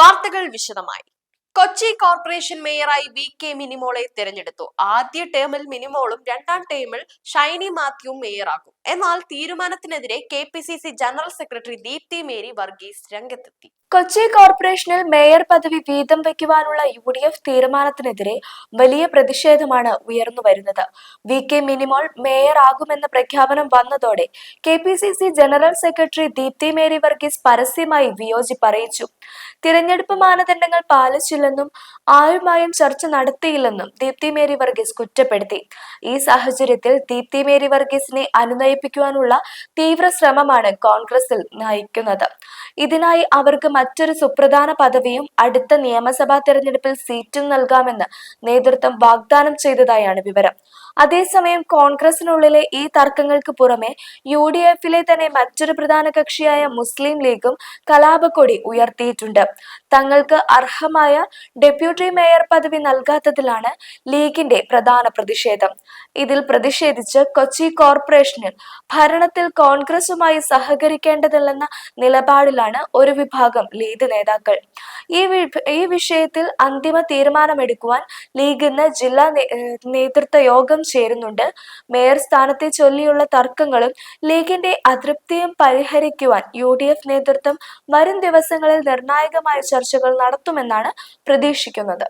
വാർത്തകൾ വിശദമായി. കൊച്ചി കോർപ്പറേഷൻ മേയറായി വി കെ മിനിമോളെ തിരഞ്ഞെടുത്തു. ആദ്യ ടേമിൽ മിനിമോളും രണ്ടാം ടേമിൽ ഷൈനി മാത്യുവും മേയറാകും. എന്നാൽ തീരുമാനത്തിനെതിരെ K general secretary Deepthi Mary Varghese രംഗത്തെത്തി. കൊച്ചി കോർപ്പറേഷനിൽ മേയർ പദവി വീതം വയ്ക്കുവാനുള്ള യു ഡി എഫ് തീരുമാനത്തിനെതിരെ വലിയ പ്രതിഷേധമാണ് ഉയർന്നു വരുന്നത്. വി കെ മിനിമോൾ മേയർ ആകുമെന്ന പ്രഖ്യാപനം വന്നതോടെ K P C C general secretary Deepthi Mary Varghese പരസ്യമായി വിയോജിപ്പ് അറിയിച്ചു തിരഞ്ഞെടുപ്പ് മാനദണ്ഡങ്ങൾ പാലിച്ചില്ലെന്നും ആരുമായും ചർച്ച നടത്തിയില്ലെന്നും ദീപ്തി മേരി വർഗീസ് കുറ്റപ്പെടുത്തി. ഈ സാഹചര്യത്തിൽ ദീപ്തി മേരി വർഗീസിനെ അനുനയിപ്പിക്കുവാനുള്ള തീവ്ര ശ്രമമാണ് കോൺഗ്രസിൽ നയിക്കുന്നത്. ഇതിനായി അവർക്ക് മറ്റൊരു സുപ്രധാന പദവിയും അടുത്ത നിയമസഭാ തെരഞ്ഞെടുപ്പിൽ സീറ്റും നൽകാമെന്ന് നേതൃത്വം വാഗ്ദാനം ചെയ്തതായാണ് വിവരം. അതേസമയം കോൺഗ്രസിനുള്ളിലെ ഈ തർക്കങ്ങൾക്ക് പുറമെ യു ഡി എഫിലെ തന്നെ മറ്റൊരു പ്രധാന കക്ഷിയായ മുസ്ലിം ലീഗും കലാപക്കൊടി ഉയർത്തിയിട്ടുണ്ട്. തങ്ങൾക്ക് അർഹമായ ഡെപ്യൂട്ടി മേയർ പദവി നൽകാത്തതിലാണ് ലീഗിന്റെ പ്രധാന പ്രതിഷേധം. ഇതിൽ പ്രതിഷേധിച്ച് കൊച്ചി കോർപ്പറേഷനിൽ ഭരണത്തിൽ കോൺഗ്രസുമായി സഹകരിക്കേണ്ടതില്ലെന്ന നിലപാടിലാണ് ഒരു വിഭാഗം ലീഗ് നേതാക്കൾ. ഈ ഈ വിഷയത്തിൽ അന്തിമ തീരുമാനമെടുക്കുവാൻ ലീഗ് ഇന്ന് ജില്ലാ നേതൃത്വ യോഗം ചേരുന്നുണ്ട്. മേയർ സ്ഥാനത്തെ ചൊല്ലിയുള്ള തർക്കങ്ങളും ലീഗിന്റെ അതൃപ്തിയും പരിഹരിക്കുവാൻ യു ഡി എഫ് നേതൃത്വം വരും ദിവസങ്ങളിൽ നിർണായകമായ ചർച്ചകൾ നടത്തുമെന്നാണ് പ്രതീക്ഷിക്കുന്നത്.